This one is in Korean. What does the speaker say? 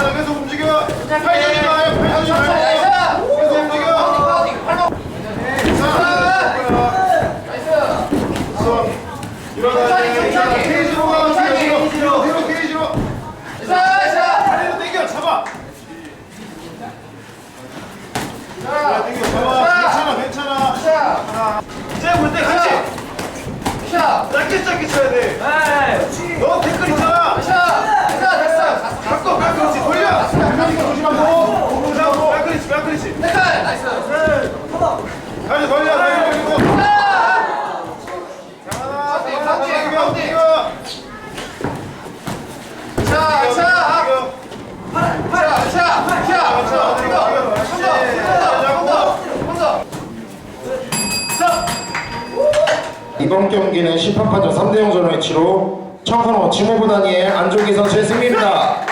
자, 계속 움직여. 팔 펴지 마요. 팔 펴지 말고. 계속 움직여. 자, 우선 일어나. 케이지로 가. 케이지로. 뒤로 케이지로. 다리로 당겨. 잡아. 자, 당겨. 잡아. 괜찮아. 괜찮아. 이제 볼때 같이. 짧게 짧게 쳐야 돼. 너 댓글 있잖아. 이번 경기는 18파전 3대0 전의치로 청커노 지모부 단위의 안조기 선수의 승리입니다.